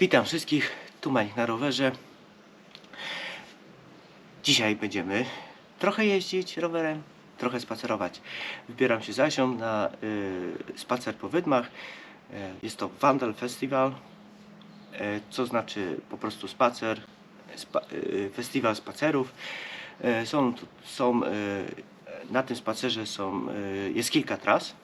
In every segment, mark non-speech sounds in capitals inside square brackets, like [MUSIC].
Witam wszystkich, tu Manik na rowerze. Dzisiaj będziemy trochę jeździć rowerem, trochę spacerować. Wybieram się z Asią na y, spacer po Wydmach. E, Jest to Wandel Festival, e, co znaczy po prostu spacer, spa, y, festiwal spacerów. E, Są, są y, na tym spacerze są, y, jest kilka tras.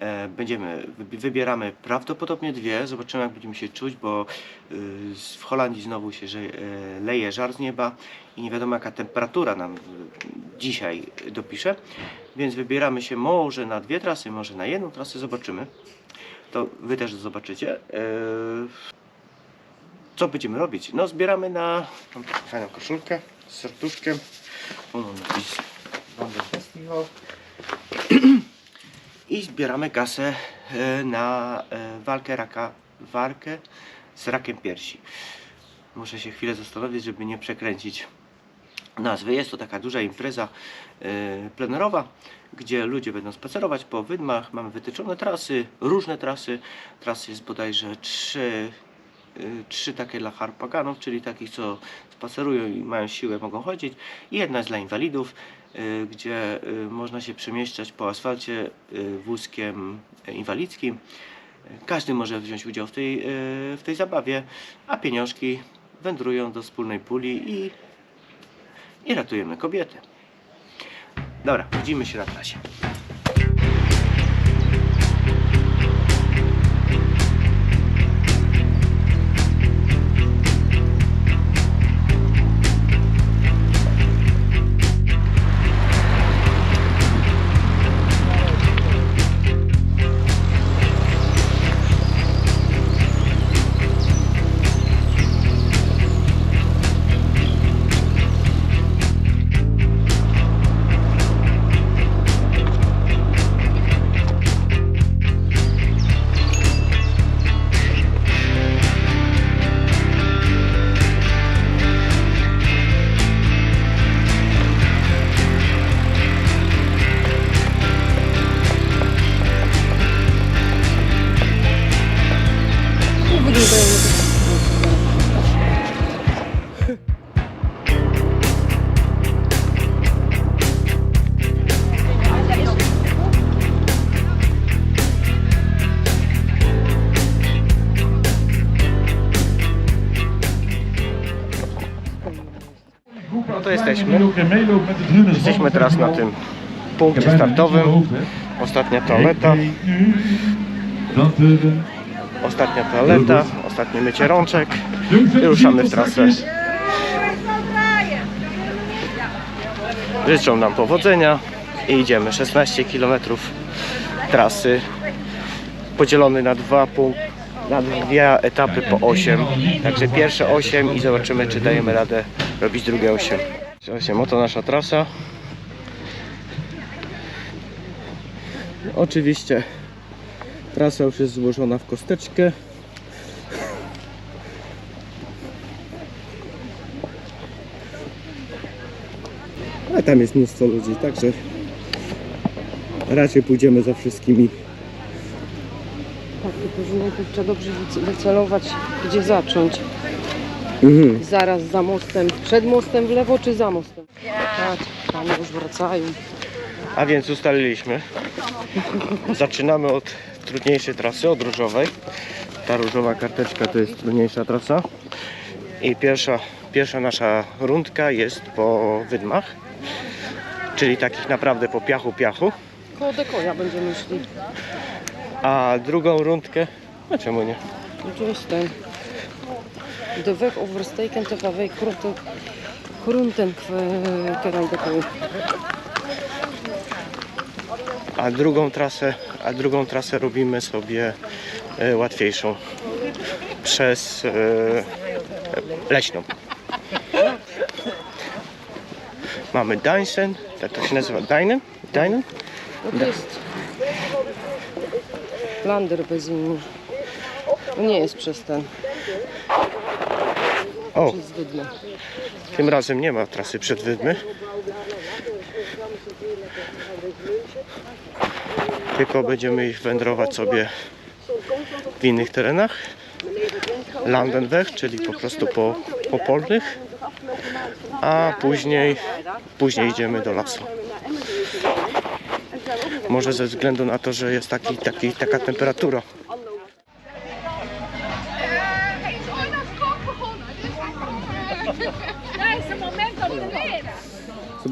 E, Będziemy, wybi- wybieramy prawdopodobnie dwie, zobaczymy jak będziemy się czuć, bo y, w Holandii znowu się e, leje żar z nieba i nie wiadomo jaka temperatura nam y, dzisiaj dopisze, więc wybieramy się może na dwie trasy, może na jedną trasę, zobaczymy. To wy też zobaczycie. E, Co będziemy robić? No zbieramy na mam taką fajną koszulkę z serduszkiem. Ono napis Wonder Festival [CLEARS THROAT] i zbieramy kasę e, na e, walkę raka, walkę z rakiem piersi. Muszę się chwilę zastanowić, żeby nie przekręcić nazwy. Jest to taka duża impreza e, plenerowa, gdzie ludzie będą spacerować po wydmach. Mamy wytyczone trasy, różne trasy. Trasy jest bodajże trzy, trzy takie dla harpaganów, czyli takich, co spacerują i mają siłę, mogą chodzić. I jedna jest dla inwalidów, gdzie y, można się przemieszczać po asfalcie y, wózkiem y, inwalidzkim. Y, Każdy może wziąć udział w tej, y, w tej zabawie, a pieniążki wędrują do wspólnej puli i, i ratujemy kobiety. Dobra, widzimy się na trasie. Jesteśmy. Jesteśmy teraz na tym punkcie startowym. Ostatnia toaleta, ostatnia toaleta, ostatnie mycie rączek. I ruszamy w trasę. Życzą nam powodzenia i idziemy 16 km trasy podzielony na dwa punkty na dwie etapy po 8 także pierwsze 8 i zobaczymy czy dajemy radę robić drugie 8 8 oto nasza trasa. Oczywiście trasa już jest złożona w kosteczkę. A tam jest mnóstwo ludzi także raczej pójdziemy za wszystkimi. Tak, tylko najpierw trzeba dobrze wyce- wycelować, gdzie zacząć. Mhm. Zaraz za mostem, przed mostem w lewo czy za mostem? Tak, tam już wracają. A więc ustaliliśmy. Zaczynamy od trudniejszej trasy, od różowej. Ta różowa karteczka to jest trudniejsza trasa. I pierwsza, pierwsza nasza rundka jest po wydmach. Czyli takich naprawdę po piachu piachu. Koło dekoja będziemy szli. A drugą rundkę, a czemu nie? Gdzie jest ten? De weg oversteken te gaan wij groenten, groenten. A drugą trasę, a drugą trasę robimy sobie e, łatwiejszą. Przez e, leśną. Mamy Dainsen, tak to się nazywa? Dainen? No to jest lander bez. No nie jest przez ten, O, tym razem nie ma trasy przed Wydmy. Tylko będziemy ich wędrować sobie w innych terenach. Landenweg, czyli po prostu po, po polnych, a później, później idziemy do lasu. Może ze względu na to, że jest taki, taki, taka temperatura.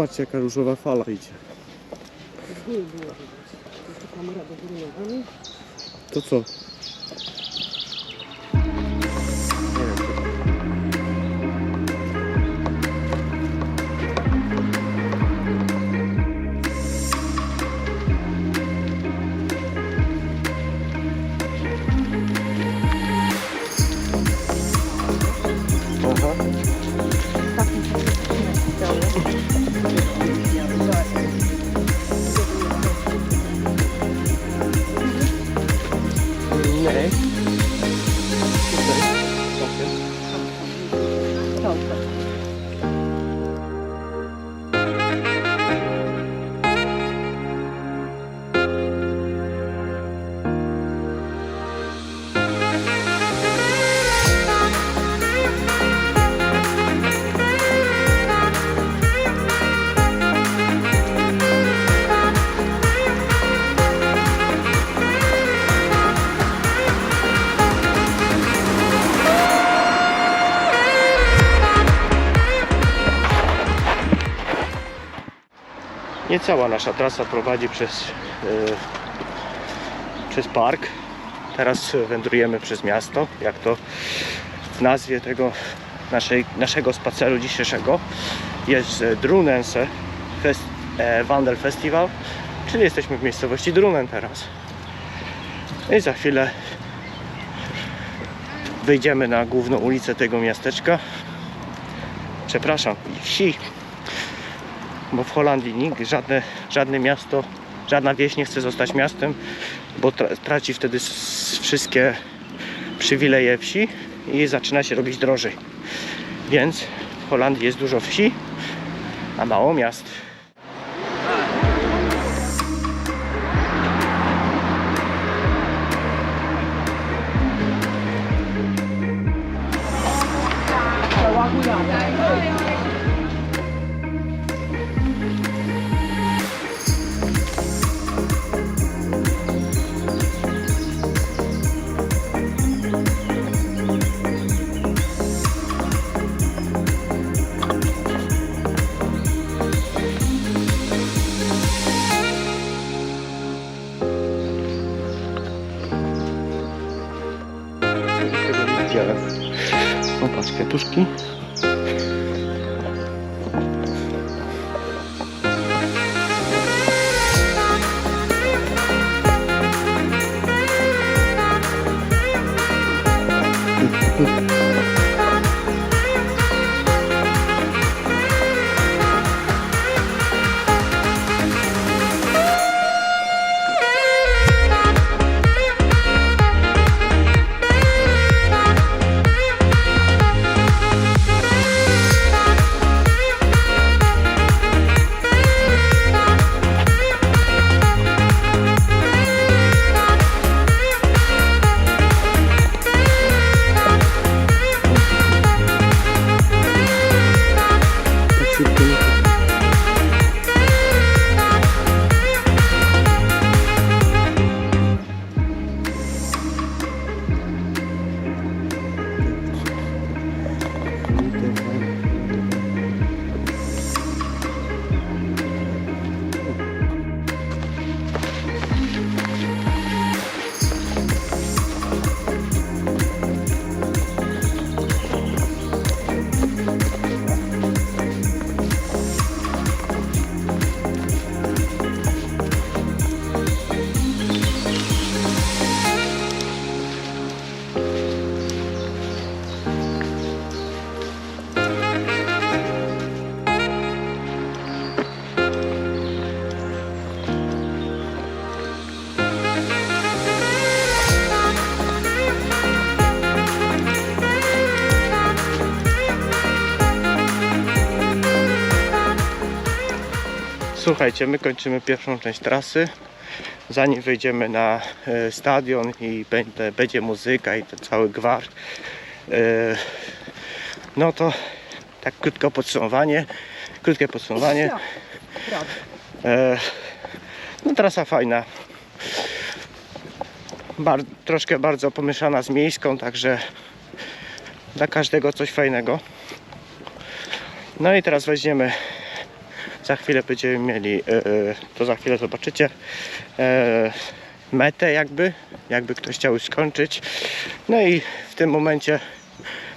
Zobaczcie jaka różowa fala idzie. To co? Nie cała nasza trasa prowadzi przez, e, przez park. Teraz wędrujemy przez miasto, jak to w nazwie tego naszej, naszego spaceru dzisiejszego jest e, Drunense Fest, e, Wandel Festival, czyli jesteśmy w miejscowości Drunen teraz. I za chwilę wyjdziemy na główną ulicę tego miasteczka. Przepraszam, wsi, bo w Holandii nikt, żadne, żadne miasto, żadna wieś nie chce zostać miastem, bo tra- traci wtedy wszystkie przywileje wsi i zaczyna się robić drożej. Więc w Holandii jest dużo wsi, a mało miast. Słuchajcie, my kończymy pierwszą część trasy. Zanim wejdziemy na e, stadion i będzie, muzyka i ten cały gwar, No to tak krótko podsumowanie. Krótkie podsumowanie. E, no trasa fajna. Bar, troszkę bardzo pomieszana z miejską, także dla każdego coś fajnego. No i teraz weźmiemy, za chwilę będziemy mieli, e, e, to za chwilę zobaczycie, e, metę jakby, jakby ktoś chciał skończyć. No i w tym momencie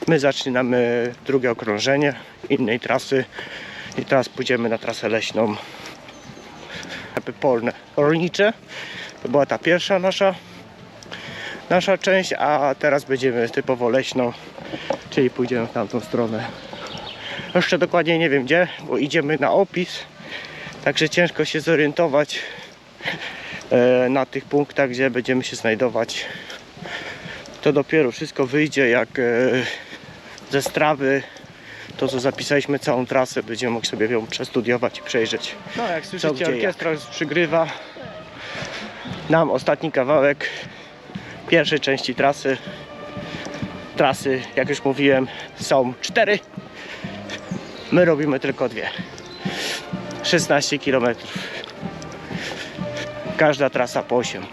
my zaczynamy drugie okrążenie innej trasy i teraz pójdziemy na trasę leśną jakby polne, rolnicze. To była ta pierwsza nasza nasza część, a teraz będziemy typowo leśną, czyli pójdziemy w tamtą stronę. Jeszcze dokładnie nie wiem gdzie, bo idziemy na opis, także ciężko się zorientować e, na tych punktach, gdzie będziemy się znajdować. To dopiero wszystko wyjdzie, jak e, ze strawy to co zapisaliśmy całą trasę, będziemy mogli sobie ją przestudiować i przejrzeć. No jak słyszycie, orkiestra już przygrywa nam ostatni kawałek pierwszej części trasy. Trasy, jak już mówiłem, są cztery. My robimy tylko dwie. 16 km. Każda trasa po 8.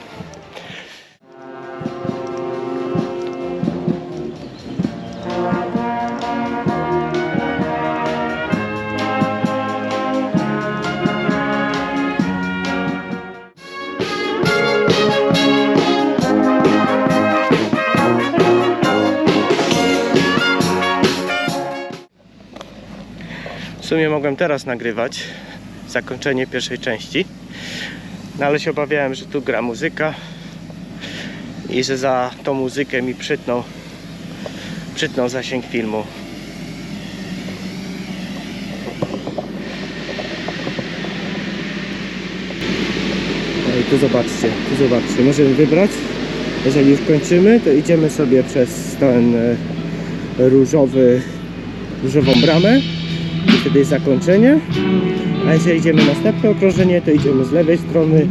sumie mogłem teraz nagrywać zakończenie pierwszej części, no ale się obawiałem, że tu gra muzyka i że za tą muzykę mi przytną, przytną zasięg filmu. No i tu zobaczcie, tu zobaczcie, możemy wybrać. Jeżeli już kończymy, to idziemy sobie przez ten e, różowy, różową bramę i wtedy jest zakończenie. A jeżeli idziemy następne okrążenie, to idziemy z lewej strony.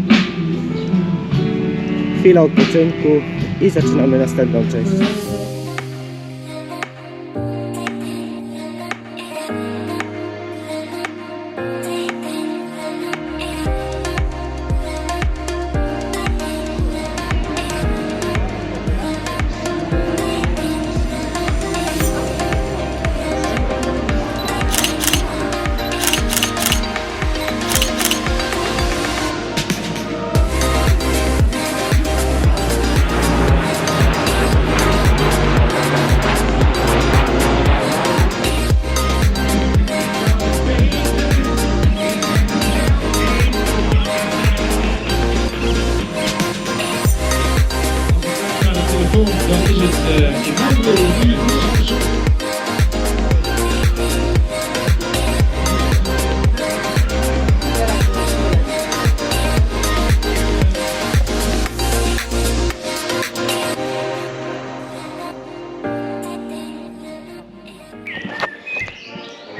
Chwila odpoczynku i zaczynamy następną część.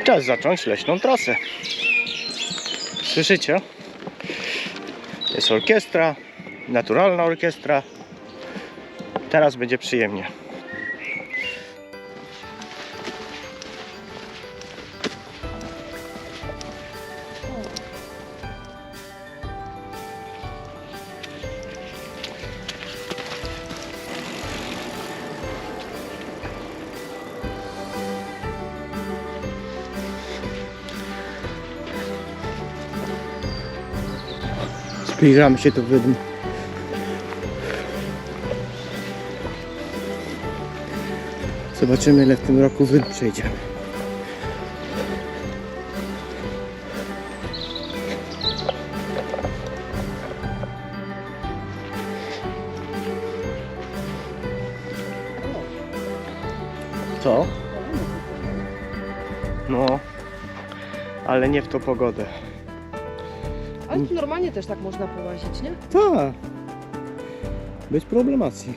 Czas zacząć leśną trasę. Słyszycie? Jest orkiestra, naturalna orkiestra. Teraz będzie przyjemnie. Zbliżamy się do wydm. Zobaczymy ile w tym roku wydm. Co? No, ale nie w tą pogodę. Normalnie też tak można połazić, nie? Tak. Bez problemacji.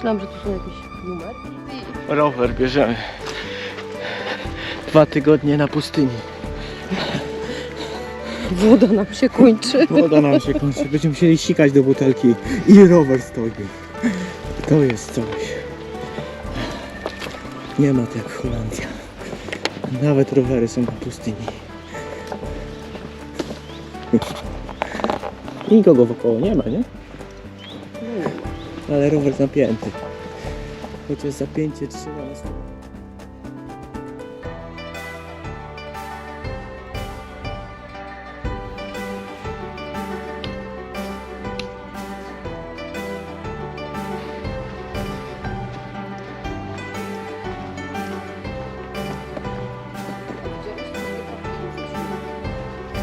myślałam, że tu są jakieś numery. Rower bierzemy. Dwa tygodnie na pustyni. Woda nam się kończy. Woda nam się kończy, będziemy musieli sikać do butelki i rower stoi. To jest coś. Nie ma tak jak Holandia. Nawet rowery są na pustyni. I Nikogo wokoło nie ma, nie? Ale rower zapięty. Chociaż zapięcie trzyma na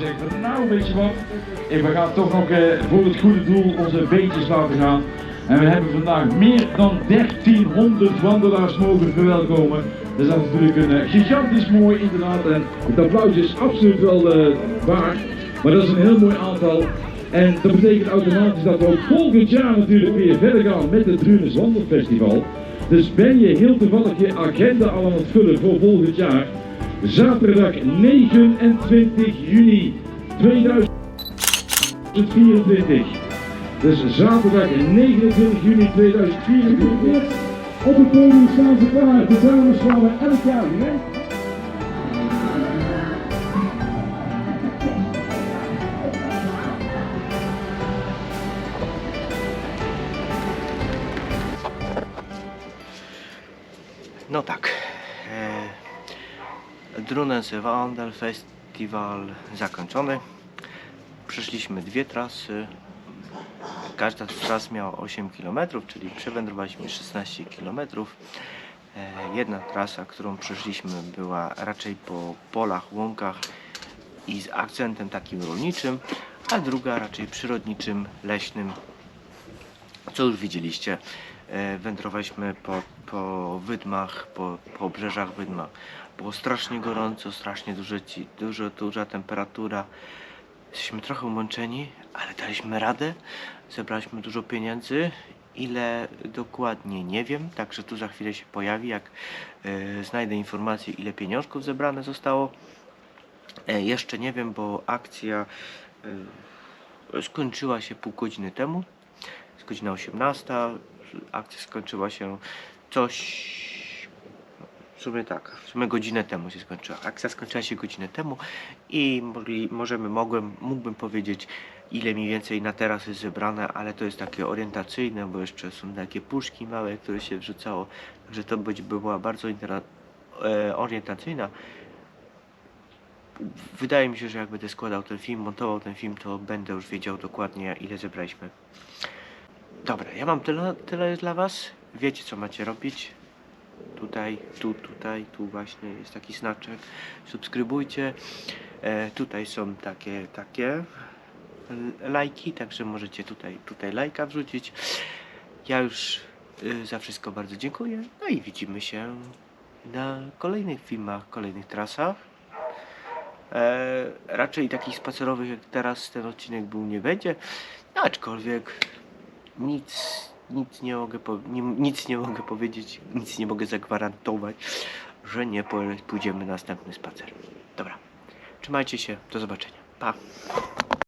zeggen van nou weet je wat, eh, we gaan toch nog eh, voor het goede doel onze beetjes laten gaan. En we hebben vandaag meer dan 1300 wandelaars mogen verwelkomen. Dat is natuurlijk een eh, gigantisch mooi inderdaad. En het applaus is absoluut wel eh, waard. Maar dat is een heel mooi aantal. En dat betekent automatisch dat we ook volgend jaar natuurlijk weer verder gaan met het Drunes Wandelfestival. Dus ben je heel toevallig je agenda al aan het vullen voor volgend jaar. Zaterdag 29 juni 2024. Dus zaterdag 29 juni 2024. Op het podium staan ze klaar. De dames we elk. Drunense Wandel Festival zakończony. Przeszliśmy dwie trasy. Każda z tras miała 8 km, czyli przewędrowaliśmy 16 km. E, jedna trasa, którą przeszliśmy była raczej po polach, łąkach i z akcentem takim rolniczym, a druga raczej przyrodniczym, leśnym, co już widzieliście. E, Wędrowaliśmy po, po wydmach, po, po obrzeżach wydma. Było strasznie gorąco, strasznie duże, ci- dużo, duża temperatura. Jesteśmy trochę umęczeni, ale daliśmy radę. Zebraliśmy dużo pieniędzy. Ile dokładnie nie wiem, także tu za chwilę się pojawi, jak e, znajdę informację, ile pieniążków zebrane zostało. E, jeszcze nie wiem, bo akcja e, skończyła się pół godziny temu. Jest godzina 18. Akcja skończyła się coś. W sumie tak, w sumie godzinę temu się skończyła. Akcja skończyła się godzinę temu i mogli, możemy, mogłem, mógłbym powiedzieć, ile mniej więcej na teraz jest zebrane, ale to jest takie orientacyjne, bo jeszcze są takie puszki małe, które się wrzucało. Także to być, by była bardzo e, orientacyjna. Wydaje mi się, że jak będę składał ten film, montował ten film, to będę już wiedział dokładnie, ile zebraliśmy. Dobra, ja mam tyle, tyle dla Was. Wiecie, co macie robić. Tutaj, tu, tutaj, tu właśnie jest taki znaczek. Subskrybujcie. E, tutaj są takie, takie. lajki, także możecie tutaj, tutaj lajka wrzucić. Ja już y, za wszystko bardzo dziękuję. No i widzimy się na kolejnych filmach, kolejnych trasach. E, raczej takich spacerowych jak teraz ten odcinek był nie będzie, aczkolwiek nic, nic nie mogę, nie, nic nie mogę powiedzieć, nic nie mogę zagwarantować, że nie pójdziemy na następny spacer. Dobra, trzymajcie się, do zobaczenia. Pa!